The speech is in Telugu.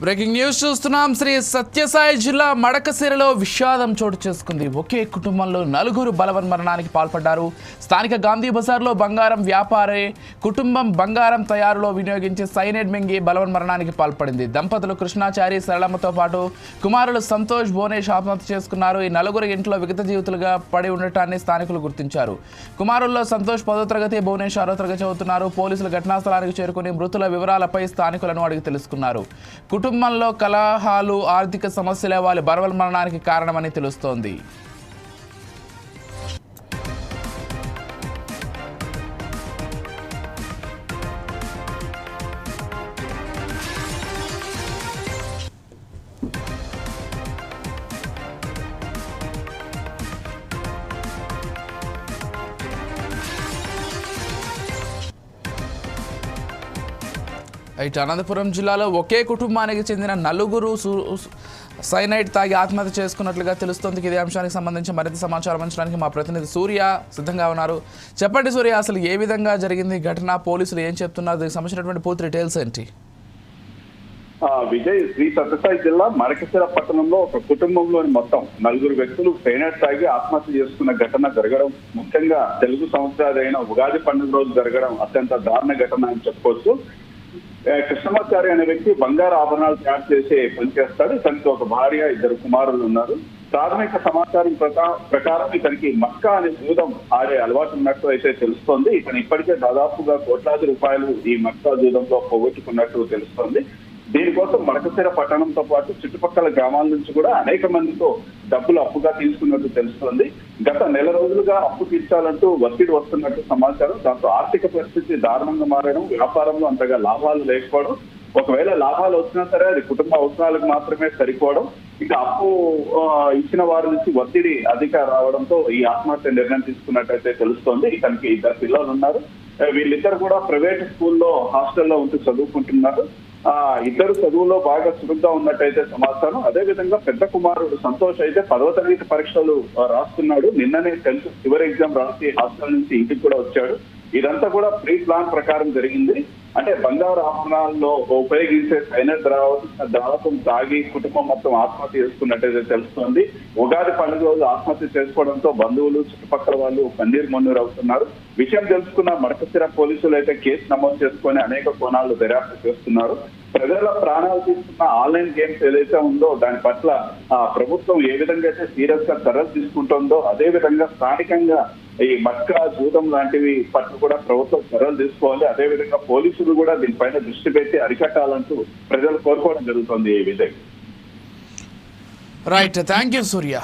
బ్రేకింగ్ న్యూస్ చూస్తున్నాం. శ్రీ సత్యసాయి జిల్లా మడకసిరలో విషాదం చోటు చేసుకుంది. ఒకే కుటుంబంలో నలుగురు బలవన్మరణానికి పాల్పడ్డారు. స్థానిక గాంధీ బజార్లో బంగారం వ్యాపారి కుటుంబం బంగారం తయారులో వినియోగించే సైనైడ్ మింగి బలవన్మరణానికి పాల్పడింది. దంపతులు కృష్ణాచారి సరళమ్మతో పాటు కుమారులు సంతోష్ భువనేష్ ఆత్మహత్య చేసుకున్నారు. ఈ నలుగురు ఇంట్లో విగత జీవితులుగా పడి ఉండటాన్ని స్థానికులు గుర్తించారు. కుమారుల్లో సంతోష్ పదో తరగతి భువనేష్ ఆరో తరగతి చదువుతున్నారు. పోలీసులు ఘటనా స్థలానికి చేరుకుని మృతుల వివరాలపై స్థానికులను అడిగి తెలుసుకున్నారు. కుటుంబ కుటుంబంలో కలహాలు ఆర్థిక సమస్యలే వాళ్ళ బరవల మరణానికి కారణమని తెలుస్తోంది. ఇటు అనంతపురం జిల్లాలో ఒకే కుటుంబానికి చెందిన నలుగురు సైనైట్ తాగి ఆత్మహత్య చేసుకున్నట్లుగా తెలుస్తోంది. ఇదే అంశానికి సంబంధించి మరింత సమాచారం అంచడానికి మా ప్రతినిధి సూర్య సిద్ధంగా ఉన్నారు. చెప్పండి సూర్య అసలు ఏ విధంగా జరిగింది ఘటన? పోలీసులు ఏం చెప్తున్నారు? దీనికి సంబంధించినటువంటి పూర్తి డీటెయిల్స్ ఏంటి? విజయ్ శ్రీ సత్యసాయి జిల్లా మరకసిర పట్టణంలో ఒక కుటుంబంలోని మొత్తం నలుగురు వ్యక్తులు సైనట్ తాగి ఆత్మహత్య చేసుకున్న ఘటన జరగడం ముఖ్యంగా తెలుగు సంవత్సరాలైన ఉగాది పండుగ రోజు జరగడం అత్యంత దారుణ ఘటన అని చెప్పుకోవచ్చు. కృష్ణమాచారి అనే వ్యక్తి బంగారు ఆభరణాలు తయారు చేసే పని చేస్తాడు. ఒక భార్య ఇద్దరు కుమారులు ఉన్నారు. ప్రాథమిక సమాచారం ప్రకా- ప్రకారం ఇతనికి మక్కా అనే జూదం ఆడే అలవాటు ఉన్నట్టు అయితే తెలుస్తోంది. ఇతను ఇప్పటికే దాదాపుగా కోట్లాది రూపాయలు ఈ మక్కా జూదంలో పోగొట్టుకున్నట్టు తెలుస్తోంది. దీనికోసం మడకశిర పట్టణంతో పాటు చుట్టుపక్కల గ్రామాల నుంచి కూడా అనేక మందితో డబ్బులు అప్పుగా తీసుకున్నట్టు తెలుస్తోంది. గత నెల రోజులుగా అప్పు తీర్చాలంటూ ఒత్తిడి వస్తున్నట్టు సమాచారం. దాంతో ఆర్థిక పరిస్థితి దారుణంగా మారడం వ్యాపారంలో అంతగా లాభాలు లేకపోవడం ఒకవేళ లాభాలు వచ్చినా సరే అది కుటుంబ అవసరాలకు మాత్రమే సరిపోవడం ఇంకా అప్పు ఇచ్చిన వారి నుంచి ఒత్తిడి అధిక రావడంతో ఈ ఆత్మహత్య నిర్ణయం తీసుకున్నట్టయితే తెలుస్తోంది. ఇతనికి ఇద్దరు పిల్లలు ఉన్నారు. వీళ్ళిద్దరు కూడా ప్రైవేట్ స్కూల్లో హాస్టల్లో ఉంటూ చదువుకుంటున్నారు. ఇద్దరు చదువులో బాగా చురుగ్గా ఉన్నట్టయితే సమాచారం. అదే విధంగా పెద్ద కుమారుడు సంతోష్ అయితే పదవ తరగతి పరీక్షలు రాస్తున్నాడు. నిన్ననే టెన్త్ చివరి ఎగ్జామ్ రాసి హాస్టల్ నుంచి ఇంటికి కూడా వచ్చాడు. ఇదంతా కూడా ప్రీ ప్లాన్ ప్రకారం జరిగింది. అంటే బంగారు ఆభరణాల్లో ఉపయోగించే సైనర్ ద్రావ ద్రావకం తాగి కుటుంబం మొత్తం ఆత్మహత్య చేసుకున్నట్టయితే తెలుస్తోంది. ఉగాది పండుగ రోజు ఆత్మహత్య చేసుకోవడంతో బంధువులు చుట్టుపక్కల వాళ్ళు కన్నీరు మన్నీరు అవుతున్నారు. విషయం తెలుసుకున్న మడకసిర పోలీసులు అయితే కేసు నమోదు చేసుకొని అనేక కోణాలు దర్యాప్తు చేస్తున్నారు. ప్రజల ప్రాణాలు తీసుకున్న ఆన్లైన్ గేమ్స్ ఏదైతే ఉందో దాని పట్ల ఆ ప్రభుత్వం ఏ విధంగా అయితే సీరియస్గా చర్యలు తీసుకుంటుందో అదే విధంగా స్థానికంగా ఈ మక్క జూదం లాంటివి పట్ల కూడా ప్రభుత్వం చర్యలు తీసుకోవాలి. అదే విధంగా పోలీసులు కూడా దీనిపైన దృష్టి పెట్టి అరికట్టాలంటూ ప్రజలు కోరుకోవడం జరుగుతుంది ఈ విధంగా రైట్ థ్యాంక్ యూ సూర్య